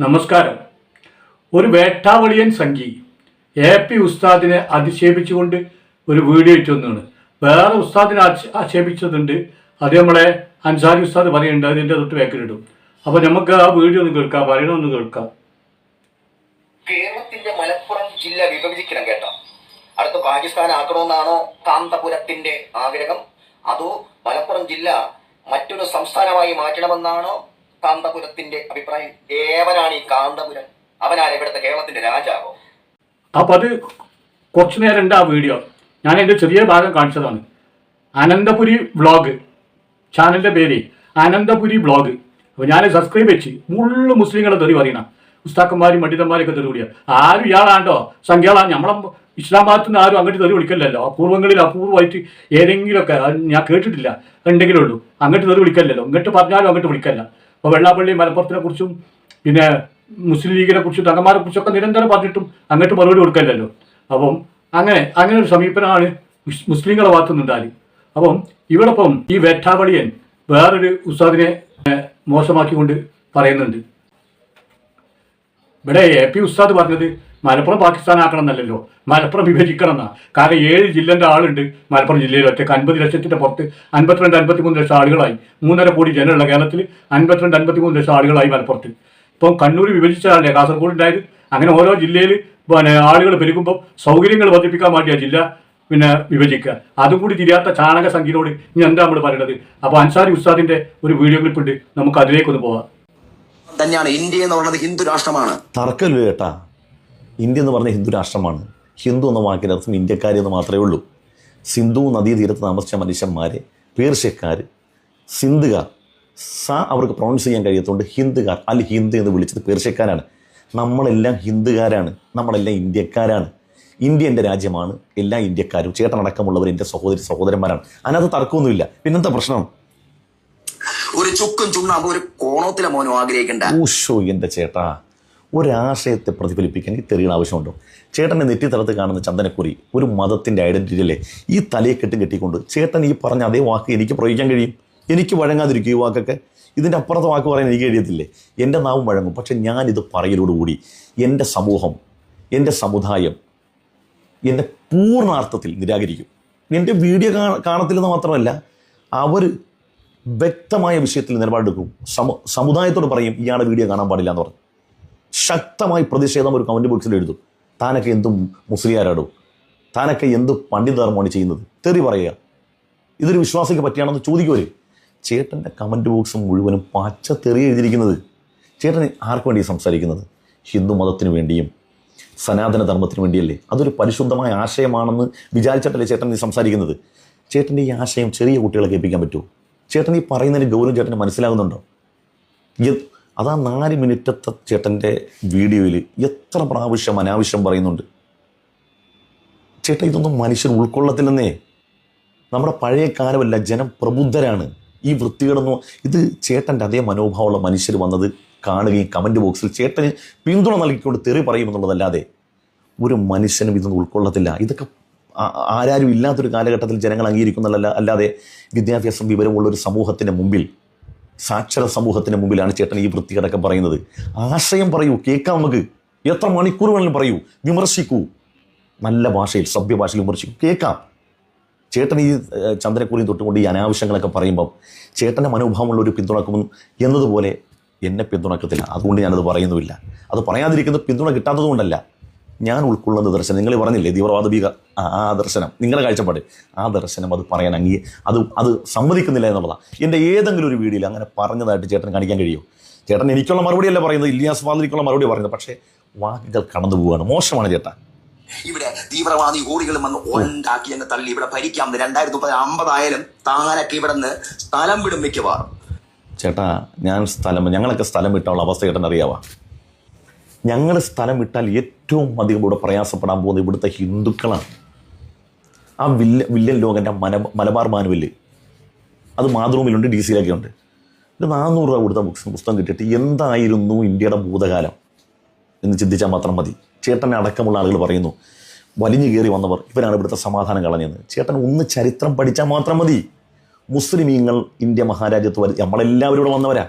നമസ്കാരം. ഒരു വേട്ടാവളിയൻ Sanghi A P ഉസ്താദിനെ അധിക്ഷേപിച്ചുകൊണ്ട് ഒരു വീഡിയോ ഇട്ട് വന്നതാണ്. വേറെ ഉസ്താദിനെ ആക്ഷ- ആക്ഷേപിച്ചതുണ്ട്. അത് നമ്മളെ അൻസാരി ഉസ്താദ് പറയുന്നുണ്ട്. അതിന്റെ തൊട്ട് വേക്കിലിടും അപ്പോൾ നമുക്ക് ആ വീഡിയോ ഒന്ന് കേൾക്കാം. പറയണമെന്ന് കേൾക്കാം. കേരളത്തിന്റെ മലപ്പുറം ജില്ല വിഭജിക്കണം കേട്ടോ. അടുത്ത പാകിസ്ഥാൻ ആക്കണമെന്നാണോ കാന്തപുരത്തിന്റെ ആഗ്രഹം. അതോ മലപ്പുറം ജില്ല മറ്റൊരു സംസ്ഥാനമായി മാറ്റണമെന്നാണോ? കാന്തപുരത്തിന്റെ അഭിപ്രായം ഏവനാണ് ഈ കാന്തപുരം? അവനാണ് ഇവിടുത്തെ കേരളത്തിന്റെ രാജാവോ? അപ്പൊ അത് കുറച്ചു നേരം ഉണ്ട് ആ വീഡിയോ. ഞാൻ എന്റെ ചെറിയ ഭാഗം കാണിച്ചതാണ്. അനന്തപുരി വ്ളോഗ് ചാനലിന്റെ പേര് അനന്തപുരി വ്ളോഗ് അപ്പോൾ ഞാൻ സബ്സ്ക്രൈബ് വെച്ച് മുള്ളു മുസ്ലിങ്ങളെ തെറി പറയണം. ഉസ്താക്കന്മാരും പണ്ഡിതന്മാരൊക്കെ തെറി വിളിക്കുക ആരും ഇയാളാണ്ടോ? സംഖ്യകളാണ് നമ്മളെ ഇസ്ലാം നിന്ന് ആരും അങ്ങോട്ട് തെറി വിളിക്കല്ലല്ലോ. അപൂർവങ്ങളിൽ അപൂർവമായിട്ട് ഏതെങ്കിലുമൊക്കെ ഞാൻ കേട്ടിട്ടില്ല. ഉണ്ടെങ്കിലുള്ളൂ അങ്ങോട്ട് തെറി വിളിക്കല്ലല്ലോ. ഇങ്ങോട്ട് പറഞ്ഞാലും അങ്ങോട്ട് വിളിക്കല്ല. അപ്പോൾ വെള്ളാപ്പള്ളി മലപ്പുറത്തിനെ കുറിച്ചും പിന്നെ മുസ്ലിം ലീഗിനെ കുറിച്ചും തങ്ങന്മാരെ കുറിച്ചൊക്കെ നിരന്തരം പറഞ്ഞിട്ടും അങ്ങോട്ട് മറുപടി കൊടുക്കല്ലല്ലോ. അപ്പം അങ്ങനെ അങ്ങനെ ഒരു സമീപനമാണ് മുസ്- മുസ്ലിങ്ങളെ ഭാഗത്തുനിന്നുണ്ടായി അപ്പം ഇവിടെ ഇപ്പം ഈ വേട്ടാവളിയൻ വേറൊരു ഉസ്താദിനെ മോശമാക്കിക്കൊണ്ട് പറയുന്നുണ്ട്. ഇവിടെ എ പി ഉസ്താദ് പറഞ്ഞത് മലപ്പുറം പാകിസ്ഥാൻ ആക്കണം എന്നല്ലല്ലോ മലപ്പുറം വിഭജിക്കണം എന്നാ കാരണം ഏഴ് ജില്ലന്റെ ആളുണ്ട് മലപ്പുറം ജില്ലയിൽ. ഒറ്റയ്ക്ക് അൻപത് ലക്ഷത്തിന്റെ പുറത്ത് അൻപത്തിരണ്ട് അൻപത്തിമൂന്ന് ലക്ഷം ആളുകളായി. മൂന്നര കോടി ജനമുള്ള കേരളത്തിൽ അൻപത്തിരണ്ട് അൻപത്തിമൂന്ന് ലക്ഷം ആളുകളായി മലപ്പുറത്ത്. ഇപ്പം കണ്ണൂർ വിഭജിച്ചതല്ലേ കാസർഗോഡ് ഉണ്ടായത്? അങ്ങനെ ഓരോ ജില്ലയിൽ പിന്നെ ആളുകൾ പെരുകുമ്പോൾ സൗകര്യങ്ങൾ വർദ്ധിപ്പിക്കാൻ വേണ്ടിയാ ജില്ല പിന്നെ വിഭജിക്കുക. അതും കൂടി തിരിയാത്ത ചാണക സംഖ്യയോട് ഇനി എന്താ നമ്മൾ പറയുന്നത് അപ്പോൾ അൻസാരി ഉസ്താദിന്റെ ഒരു വീഡിയോ ക്ലിപ്പ് ഉണ്ട് നമുക്ക് അതിലേക്കൊന്ന് പോവാം. തന്നെയാണ് ഇന്ത്യ എന്ന് പറയുന്നത് ഹിന്ദു രാഷ്ട്രമാണ്. തർക്കമില്ല കേട്ടാ ഇന്ത്യ എന്ന് പറഞ്ഞ ഹിന്ദു രാഷ്ട്രമാണ്. ഹിന്ദു എന്ന വാക്കിന്റെ അർത്ഥം ഇന്ത്യക്കാരി എന്ന് മാത്രമേ ഉള്ളൂ. സിന്ധു നദീതീരത്ത് താമസിച്ച മനുഷ്യന്മാരെ പേർഷ്യക്കാർ സിന്ധുകാർ സ അവർക്ക് പ്രൊണൗൺസ് ചെയ്യാൻ കഴിയാത്തതുകൊണ്ട് ഹിന്ദുകാർ അൽ ഹിന്ദു എന്ന് വിളിച്ചത് പേർഷ്യക്കാരാണ്. നമ്മളെല്ലാം ഹിന്ദുകാരാണ്. നമ്മളെല്ലാം ഇന്ത്യക്കാരാണ്. ഇന്ത്യ എന്റെ രാജ്യമാണ്. എല്ലാ ഇന്ത്യക്കാരും ചേട്ടനടക്കമുള്ളവർ എന്റെ സഹോദരി സഹോദരന്മാരാണ്. അതിനകത്ത് തർക്കമൊന്നുമില്ല. പിന്നെന്താ പ്രശ്നം? ഒരു ചുക്കും ചുണ്ണാമ്പ് ഒരു കോണത്തിലെ മോനോ ആഗ്രഹിക്കണ്ട. ഊഷോ എന്റെ ചേട്ടാ. ഒരാശയത്തെ പ്രതിഫലിപ്പിക്കാൻ ഈ തെറിയുടെ ആവശ്യമുണ്ടോ? ചേട്ടന്റെ നെറ്റിത്തലത്ത് കാണുന്ന ചന്ദനക്കുറി ഒരു മതത്തിന്റെ ഐഡന്റിറ്റി അല്ലേ ഈ തലയെ കെട്ടും കെട്ടിക്കൊണ്ട് ചേട്ടൻ ഈ പറഞ്ഞ അതേ വാക്ക് എനിക്ക് പ്രയോഗിക്കാൻ കഴിയും? എനിക്ക് വഴങ്ങാതിരിക്കും ഈ വാക്കൊക്കെ? ഇതിന്റെ അപ്പുറത്തെ വാക്ക് പറയാൻ എനിക്ക് കഴിയത്തില്ലേ? എന്റെ നാവും വഴങ്ങും. പക്ഷെ ഞാനിത് പറയലോടുകൂടി എന്റെ സമൂഹം എന്റെ സമുദായം എന്നെ പൂർണാർത്ഥത്തിൽ നിരാകരിക്കും. എന്റെ വീഡിയോ കാ കാണത്തില്ലെന്ന് മാത്രമല്ല അവർ വ്യക്തമായ വിഷയത്തിൽ നിലപാടെടുക്കും. സമു സമുദായത്തോട് പറയും ഇയാളുടെ വീഡിയോ കാണാൻ പാടില്ല എന്ന് പറഞ്ഞു. ശക്തമായി പ്രതിഷേധം ഒരു കമന്റ് ബോക്സിൽ എഴുതും. താനൊക്കെ എന്തും മുസ്ലിയാരാടും? താനൊക്കെ എന്ത് പണ്ഡിതർമാണ് ചെയ്യുന്നത്? തെറി പറയുക. ഇതൊരു വിശ്വാസിക്ക് പറ്റിയാണെന്ന് ചോദിക്കുവര്. ചേട്ടന്റെ കമന്റ് ബോക്സ് മുഴുവനും പച്ച തെറി എഴുതിയിരിക്കുന്നത്. ചേട്ടൻ ആർക്ക് വേണ്ടി സംസാരിക്കുന്നത്? ഹിന്ദു മതത്തിന് വേണ്ടിയും സനാതന ധർമ്മത്തിന് വേണ്ടിയല്ലേ? അതൊരു പരിശുദ്ധമായ ആശയമാണെന്ന് വിചാരിച്ചിട്ടല്ലേ ചേട്ടൻ നീ സംസാരിക്കുന്നത്? ചേട്ടന്റെ ഈ ആശയം ചെറിയ കുട്ടികളെ കേൾപ്പിക്കാൻ പറ്റുമോ? ചേട്ടൻ ഈ പറയുന്നതിന് ഗൗരവം ചേട്ടന് മനസ്സിലാകുന്നുണ്ടോ? എ- ആ നാല് മിനിറ്റത്തെ ചേട്ടന്റെ വീഡിയോയിൽ എത്ര പ്രാവശ്യം അനാവശ്യം പറയുന്നുണ്ട്. ചേട്ടാ ഇതൊന്നും മനുഷ്യൻ ഉൾക്കൊള്ളത്തില്ലെന്നേ. നമ്മുടെ പഴയ കാലമല്ല ജനം പ്രബുദ്ധരാണ്. ഈ വൃത്തികളൊന്നും ഇത് ചേട്ടന്റെ അതേ മനോഭാവമുള്ള മനുഷ്യർ വന്നത് കാണുകയും കമന്റ് ബോക്സിൽ ചേട്ടന് പിന്തുണ നൽകിക്കൊണ്ട് തെറി പറയുമെന്നുള്ളതല്ലാതെ ഒരു മനുഷ്യനും ഇതൊന്നും ഉൾക്കൊള്ളത്തില്ല. ഇതൊക്കെ ആരാരും ഇല്ലാത്തൊരു കാലഘട്ടത്തിൽ ജനങ്ങൾ അംഗീകരിക്കുന്നതല്ല അല്ലാതെ വിദ്യാഭ്യാസം വിവരമുള്ള ഒരു സമൂഹത്തിന്റെ മുമ്പിൽ സാക്ഷര സമൂഹത്തിന് മുമ്പിലാണ് ചേട്ടൻ ഈ വൃത്തികേടൊക്കെ പറയുന്നത്. ആശയം പറയൂ കേൾക്കാം നമുക്ക്. എത്ര മണിക്കൂർ വേണമെങ്കിലും പറയൂ. വിമർശിക്കൂ. നല്ല ഭാഷയിൽ സഭ്യ ഭാഷയിൽ വിമർശിക്കൂ. കേൾക്കാം. ചേട്ടൻ ഈ ചന്ദ്രക്കുറിയും തൊട്ടുകൊണ്ട് ഈ അനാവശ്യങ്ങളൊക്കെ പറയുമ്പം ചേട്ടന്റെ മനോഭാവമുള്ള ഒരു പിന്തുണക്കും എന്നതുപോലെ എന്നെ പിന്തുണക്കത്തില്ല. അതുകൊണ്ട് ഞാനത് പറയുന്നുമില്ല. അത് പറയാതിരിക്കുന്നത് പിന്തുണ കിട്ടാത്തത് കൊണ്ടല്ല ഞാൻ ഉൾക്കൊള്ളുന്ന ദർശനം. നിങ്ങൾ പറഞ്ഞില്ലേ തീവ്രവാദ ഭീക ആ ദർശനം. നിങ്ങളുടെ കാഴ്ചപ്പാട്. ആ ദർശനം അത് പറയാൻ അംഗീ അത് അത് സമ്മതിക്കുന്നില്ല എന്നുള്ളതാണ് എന്റെ ഏതെങ്കിലും ഒരു വീഡിയോയിൽ അങ്ങനെ പറഞ്ഞതായിട്ട് ചേട്ടൻ കാണിക്കാൻ കഴിയുമോ? ചേട്ടൻ എനിക്കുള്ള മറുപടിയല്ല പറയുന്നത് ഇല്ലിയാസ് ഫാദറിക്കുള്ള മറുപടി പറയുന്നത്. പക്ഷേ വാക്കുകൾ കടന്നു പോവുകയാണ്. മോശമാണ് ചേട്ടാ. ഇവിടെ തീവ്രവാദി ഹോറികളും വന്ന് ഉണ്ടാക്കി അങ്ങ് തള്ളി. ഇവിടെ ഭരിക്കാം രണ്ടായിരത്തി മുപ്പത് അമ്പതായാലും താനൊക്കെ ഇവിടെ നിന്ന് സ്ഥലം വിടും മിക്കവാറും. ചേട്ടാ ഞാൻ സ്ഥലം ഞങ്ങളൊക്കെ സ്ഥലം വിട്ടുള്ള അവസ്ഥ ചേട്ടൻ അറിയാവാ ഞങ്ങൾ സ്ഥലം വിട്ടാൽ ഏറ്റവും അധികം ഇവിടെ പ്രയാസപ്പെടാൻ പോകുന്നത് ഇവിടുത്തെ ഹിന്ദുക്കളാണ്. ആ വില്ല വില്ലൻ ലോകന്റെ മല മലബാർ മാനുവൽ. അത് മാതൃഭൂമിയിലുണ്ട് ഡി സിയിലൊക്കെ ഉണ്ട് ഇത് നാനൂറ് രൂപ കൊടുത്ത ബുക്സ് പുസ്തകം കിട്ടിയിട്ട് എന്തായിരുന്നു ഇന്ത്യയുടെ ഭൂതകാലം എന്ന് ചിന്തിച്ചാൽ മാത്രം മതി. ചേട്ടനെ അടക്കമുള്ള ആളുകൾ പറയുന്നു വലിഞ്ഞു കയറി വന്നവർ ഇവരാണ് ഇവിടുത്തെ സമാധാനം കളഞ്ഞത് ചേട്ടൻ ഒന്ന് ചരിത്രം പഠിച്ചാൽ മാത്രം മതി. മുസ്ലിമീങ്ങൾ ഇന്ത്യ മഹാരാജ്യത്ത് വരി നമ്മളെല്ലാവരും ഇവിടെ വന്നവരാ.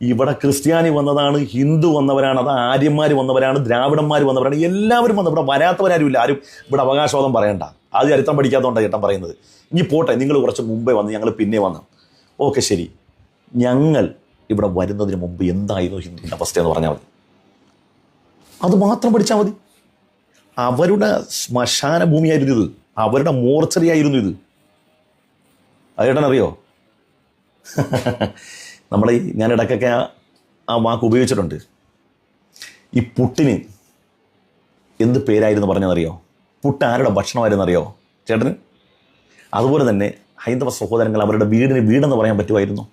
ഇവിടെ ക്രിസ്ത്യാനി വന്നതാണ് ഹിന്ദു വന്നവരാണ് അത് ആര്യന്മാർ വന്നവരാണ് ദ്രാവിഡന്മാർ വന്നവരാണ് എല്ലാവരും വന്നു ഇവിടെ വരാത്തവരാരുമില്ല ആരും ഇവിടെ അവകാശവാദം പറയണ്ട. അത് ചരിത്രം പഠിക്കാത്തതുകൊണ്ടാണ് ചേട്ടൻ പറയുന്നത്. ഇനി പോട്ടെ നിങ്ങൾ കുറച്ച് മുമ്പേ വന്ന് ഞങ്ങൾ പിന്നെ വന്നു. ഓക്കെ ശരി. ഞങ്ങൾ ഇവിടെ വരുന്നതിന് മുമ്പ് എന്തായിരുന്നു ഹിന്ദുവിന്റെ അവസ്ഥ എന്ന് പറഞ്ഞാൽ മതി. അത് മാത്രം പഠിച്ചാൽ മതി. അവരുടെ ശ്മശാന ഭൂമിയായിരുന്നു ഇത്. അവരുടെ മോർച്ചറി ആയിരുന്നു ഇത് അതേട്ടനറിയോ നമ്മൾ ഞാൻ ഇടയ്ക്കൊക്കെ ആ- ആ വാക്ക് ഉപയോഗിച്ചിട്ടുണ്ട്. ഈ പുട്ടിന് എന്ത് പേരായിരുന്നു പറഞ്ഞതെന്നറിയോ? പുട്ട് ആരുടെ ഭക്ഷണമായിരുന്നു അറിയോ ചേട്ടന്? അതുപോലെ തന്നെ ഹൈന്ദവ സഹോദരങ്ങൾ അവരുടെ വീടിന് വീടെന്ന് പറയാൻ പറ്റുമായിരുന്നു.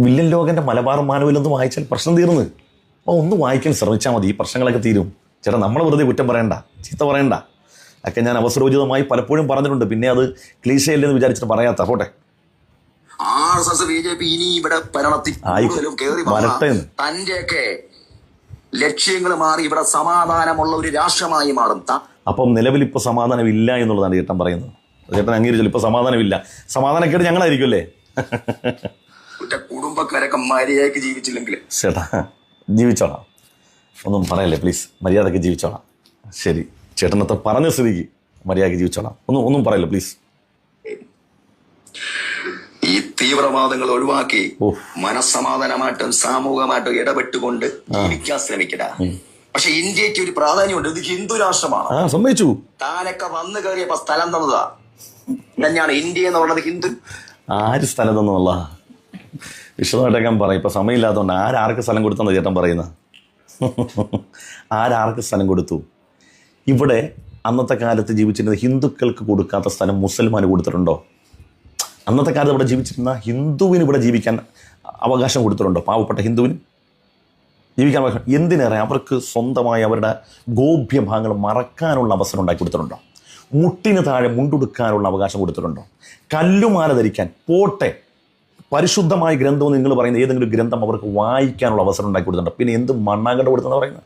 വില്ലൻ ലോകന്റെ മലബാർ മാനുവലൊന്ന് വായിച്ചാൽ പ്രശ്നം തീർന്ന്. അപ്പോൾ ഒന്ന് വായിക്കാൻ ശ്രമിച്ചാൽ മതി ഈ പ്രശ്നങ്ങളൊക്കെ തീരും. ചേട്ടാ നമ്മൾ വെറുതെ കുറ്റം പറയണ്ട ചീത്ത പറയണ്ട. ഒക്കെ ഞാൻ അവസരോചിതമായി പലപ്പോഴും പറഞ്ഞിട്ടുണ്ട്. പിന്നെ അത് ക്ലീശയല്ലെന്ന് വിചാരിച്ചിട്ട് പറയാത്ത പോട്ടെ. R S S B J P ഇനി ഇവിടെ ഭരണത്തിൽ കൂടുതലും കയറി. തന്റെയൊക്കെ ലക്ഷ്യങ്ങൾ മാറി ഇവിടെ സമാധാനമുള്ള ഒരു രാഷ്ട്രമായി മാറും. അപ്പം നിലവിൽ ഇപ്പോൾ സമാധാനമില്ല എന്നുള്ളതാണ് ചേട്ടൻ പറയുന്നത്. ചേട്ടൻ അംഗീകരിച്ചില്ല ഇപ്പോൾ സമാധാനമില്ല. സമാധാനക്കേട് ഞങ്ങളായിരിക്കും അല്ലേ കുടുംബക്കാരൊക്കെ മര്യാദയ്ക്ക് ജീവിച്ചില്ലെങ്കിൽ. ചേട്ടാ ജീവിച്ചോളാം. ഒന്നും പറയല്ലേ പ്ലീസ് മര്യാദയ്ക്ക് ജീവിച്ചോളാം. ശരി. ചേട്ടനത്ര പറഞ്ഞ സ്ഥിതിക്ക് മര്യാദയ്ക്ക് ജീവിച്ചോളാം. ഒന്നും ഒന്നും പറയല്ലേ പ്ലീസ് തീവ്രവാദങ്ങൾ ഒഴിവാക്കി. മനസ്സമാധാനമായിട്ടും സാമൂഹികമായിട്ടും ഇടപെട്ടുകൊണ്ട് ജീവിക്കാൻ ശ്രമിക്കട. പക്ഷെ ഇന്ത്യയ്ക്ക് ഒരു പ്രാധാന്യമുണ്ട്. ഇത് ഹിന്ദു രാഷ്ട്രമാണ്. സമ്മതിച്ചു. താനൊക്കെ വന്നു കയറിയപ്പോ സ്ഥലം തന്നതാ. തന്നെയാണ് ഇന്ത്യ എന്ന് പറയുന്നത് ഹിന്ദു. ആര് സ്ഥലം തന്നുള്ള വിശദമായിട്ടൊക്കെ പറയും. ഇപ്പൊ സമയമില്ലാത്തതുകൊണ്ട് ആരാർക്ക് സ്ഥലം കൊടുത്തെന്ന് ചേട്ടൻ പറയുന്നത് ആരാർക്ക് സ്ഥലം കൊടുത്തു? ഇവിടെ അന്നത്തെ കാലത്ത് ജീവിച്ചിരുന്ന ഹിന്ദുക്കൾക്ക് കൊടുക്കാത്ത സ്ഥലം മുസൽമാന് കൊടുത്തിട്ടുണ്ടോ? അന്നത്തെ കാലത്ത് ഇവിടെ ജീവിച്ചിരുന്ന ഹിന്ദുവിന് ഇവിടെ ജീവിക്കാൻ അവകാശം കൊടുത്തിട്ടുണ്ടോ? പാവപ്പെട്ട ഹിന്ദുവിന്? ജീവിക്കാൻ അവകാശം എന്തിനേറെ അവർക്ക് സ്വന്തമായി അവരുടെ ഗോപ്യഭാഗങ്ങൾ മറക്കാനുള്ള അവസരം ഉണ്ടാക്കി കൊടുത്തിട്ടുണ്ടോ? മുട്ടിന് താഴെ മുണ്ടുടുക്കാനുള്ള അവകാശം കൊടുത്തിട്ടുണ്ടോ? കല്ലുമാല ധരിക്കാൻ പോട്ടെ. പരിശുദ്ധമായ ഗ്രന്ഥം നിങ്ങൾ പറയുന്ന ഏതെങ്കിലും ഗ്രന്ഥം അവർക്ക് വായിക്കാനുള്ള അവസരം ഉണ്ടാക്കി കൊടുത്തിട്ടുണ്ടോ? പിന്നെ എന്ത് മണ്ണാങ്കണ്ട കൊടുത്തെന്ന് പറയുന്നത്?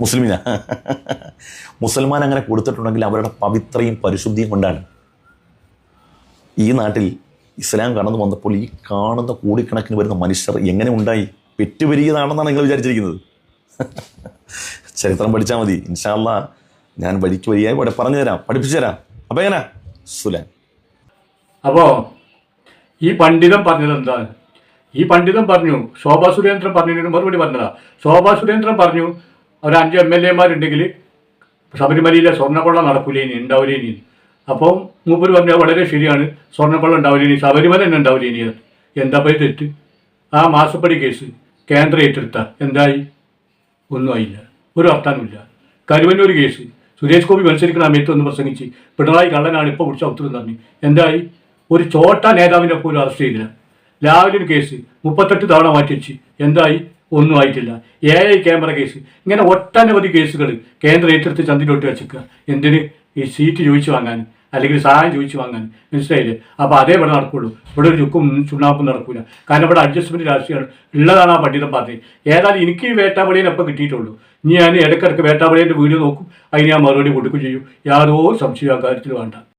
മുസ്ലിമിനാ? മുസൽമാൻ അങ്ങനെ കൊടുത്തിട്ടുണ്ടെങ്കിൽ അവരുടെ പവിത്രയും പരിശുദ്ധിയും കൊണ്ടാണ്. ഈ നാട്ടിൽ ഇസ്ലാം കടന്നു വന്നപ്പോൾ ഈ കാണുന്ന കോടിക്കണക്കിന് വരുന്ന മനുഷ്യർ എങ്ങനെ ഉണ്ടായി? പെറ്റുപെരുകിയതാണെന്നാണ് നിങ്ങൾ വിചാരിച്ചിരിക്കുന്നത്. ചരിത്രം പഠിച്ചാൽ മതി. ഇൻഷാല്ല ഞാൻ വഴിക്ക് വരികയായി ഇവിടെ പറഞ്ഞു തരാം പഠിപ്പിച്ചു തരാം. അപ്പം എങ്ങനെ? സുലാൻ. അപ്പോൾ ഈ പണ്ഡിതം പറഞ്ഞത് എന്താ? ഈ പണ്ഡിതം പറഞ്ഞു ശോഭാ സുരേന്ദ്രൻ പറഞ്ഞതിന് മറുപടി പറഞ്ഞതാ. ശോഭാ സുരേന്ദ്രൻ പറഞ്ഞു ഒരു അഞ്ച് എം എൽ എമാരുണ്ടെങ്കിൽ ശബരിമലയിലെ സ്വർണക്കൊള്ള നടക്കൂലേനി ഉണ്ടാവില്ലേനി അപ്പം മൂപ്പര് പറഞ്ഞാൽ വളരെ ശരിയാണ്. സ്വർണക്കൊള്ള ഉണ്ടാവില്ലേനി ശബരിമല തന്നെ ഉണ്ടാവില്ല ഇനി എന്താ പോയി തെറ്റ്? ആ മാസപ്പടി കേസ് കേന്ദ്രം ഏറ്റെടുത്ത. എന്തായി? ഒന്നും ആയില്ല. ഒരു വർത്താനമില്ല കരുവന്നൂർ കേസ്. സുരേഷ് ഗോപി മത്സരിക്കുന്ന സമയത്ത് ഒന്ന് പ്രസംഗിച്ച് പിണറായി കള്ളനാണ് ഇപ്പോൾ പിടിച്ച ഉത്തരം തന്നെ. എന്തായി? ഒരു ചോട്ട നേതാവിനെ പോലും അറസ്റ്റ് ചെയ്തില്ല. ഒരു കേസ് മുപ്പത്തെട്ട് തവണ മാറ്റി വെച്ച്. എന്തായി? ഒന്നും ആയിട്ടില്ല. A I camera case. ഇങ്ങനെ ഒട്ടനവധി കേസുകൾ കേന്ദ്രം ഏറ്റെടുത്ത് ചന്തിലോട്ട് വെച്ചേക്കുക എന്തിന്? ഈ സീറ്റ് ചോദിച്ചു വാങ്ങാൻ അല്ലെങ്കിൽ സഹായം ചോദിച്ചു വാങ്ങാൻ. മനസ്സിലായില്ലേ? അപ്പോൾ അതേ ഇവിടെ നടക്കുള്ളൂ. ഇവിടെ ഒരു ചുക്കും ചുണ്ണാപ്പും നടക്കൂല. കാരണം ഇവിടെ അഡ്ജസ്റ്റ്മെന്റ് രാഷ്ട്രീയമാണ്. ഉള്ളതാണ് ആ പണ്ഡിതൻ പറഞ്ഞത്. ഏതായാലും എനിക്ക് ഈ വേട്ടാവളിയെ എപ്പോൾ കിട്ടിയിട്ടുള്ളൂ. ഇനി ഞാൻ ഇടയ്ക്കിടയ്ക്ക് വേട്ടാവളിയുടെ വീഡിയോ നോക്കും. അതിന് ഞാൻ മറുപടി കൊടുക്കുകയും ചെയ്യും. യാതൊരു സംശയം ആ കാര്യത്തിൽ വേണ്ട.